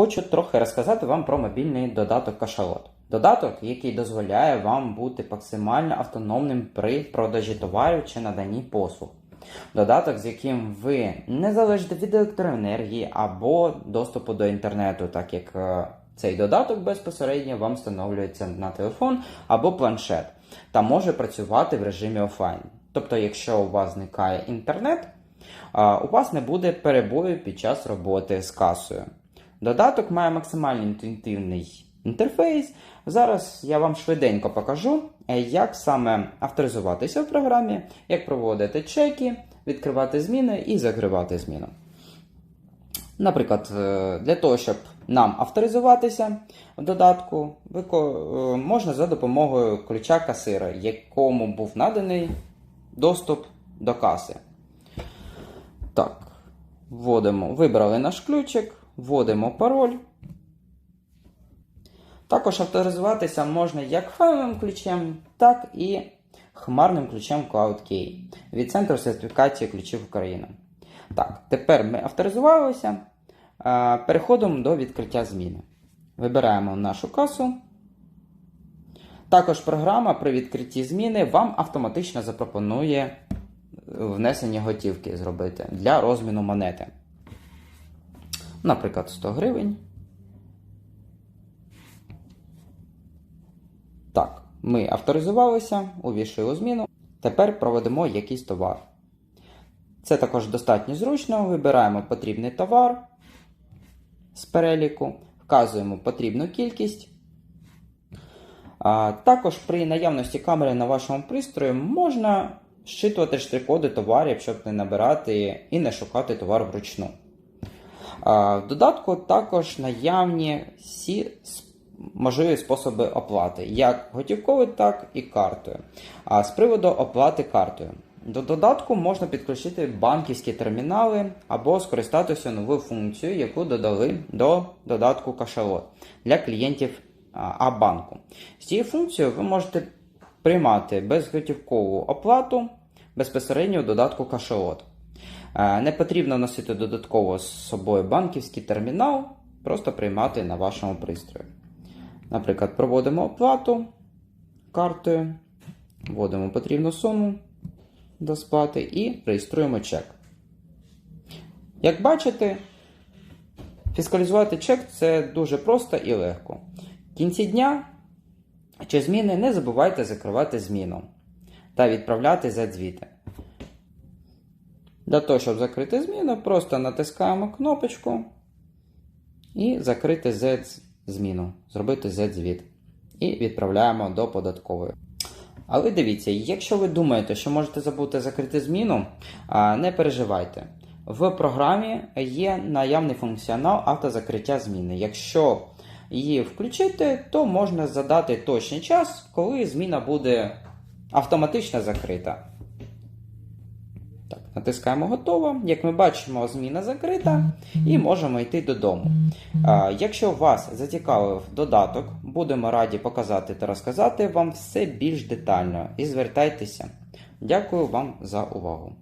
Хочу трохи розказати вам про мобільний додаток Кашалот. Додаток, який дозволяє вам бути максимально автономним при продажі товарів чи наданні послуг. Додаток, з яким ви не залежите від електроенергії або доступу до інтернету, так як е, цей додаток безпосередньо вам встановлюється на телефон або планшет та може працювати в режимі офлайн. Тобто, якщо у вас зникає інтернет, у вас не буде перебою під час роботи з касою. Додаток має максимально інтуїтивний інтерфейс. Зараз я вам швиденько покажу, е, як саме авторизуватися в програмі, як проводити чеки, відкривати зміни і закривати зміну. Наприклад, е, для того, щоб нам авторизуватися в додатку, е, можна за допомогою ключа касира, якому був наданий доступ до каси. Так, вводимо, вибрали наш ключик, вводимо пароль. Також авторизуватися можна як файловим ключем, так і хмарним ключем CloudKey від Центру сертифікації ключів України. Так, тепер ми авторизувалися. Переходимо до відкриття зміни. Вибираємо нашу касу. Також програма при відкритті зміни вам автоматично запропонує е, внесення готівки зробити для розміну монети. Наприклад, 100 гривень. Так, ми авторизувалися, увійшли у зміну. Тепер проведемо якийсь товар. Це також достатньо зручно. Вибираємо потрібний товар з переліку, вказуємо потрібну кількість. Також при наявності камери на вашому пристрої можна щитувати штрих-коди товарів, щоб не набирати і не шукати товар вручну. В додатку також наявні всі можливі способи оплати, як готівковою, так і картою. А з приводу оплати картою. До додатку можна підключити банківські термінали або скористатися новою функцією, яку додали до додатку Кашалот для клієнтів А-банку. З цією функцією ви можете приймати безготівкову оплату безпосередньо в додатку Кашалот. Е, Не потрібно носити додатково з собою банківський термінал, просто приймати на вашому пристрої. Наприклад, проводимо оплату картою, вводимо потрібну суму до сплати і реєструємо чек. Як бачите, фіскалізувати чек це дуже просто і легко. В кінці дня чи зміни не забувайте закривати зміну та відправляти Z-звіти. Для того, щоб закрити зміну, просто натискаємо кнопочку і закрити Z-зміну, зробити Z-звіт. І відправляємо до податкової. Але дивіться, якщо ви думаєте, що можете забути закрити зміну, не переживайте. В програмі є наявний функціонал автозакриття зміни. Якщо її включити, то можна задати точний час, коли зміна буде автоматично закрита. Натискаємо готово. Як ми бачимо, зміна закрита і можемо йти додому. Якщо вас зацікавив додаток, будемо раді показати та розказати вам все більш детально і звертайтеся. Дякую вам за увагу.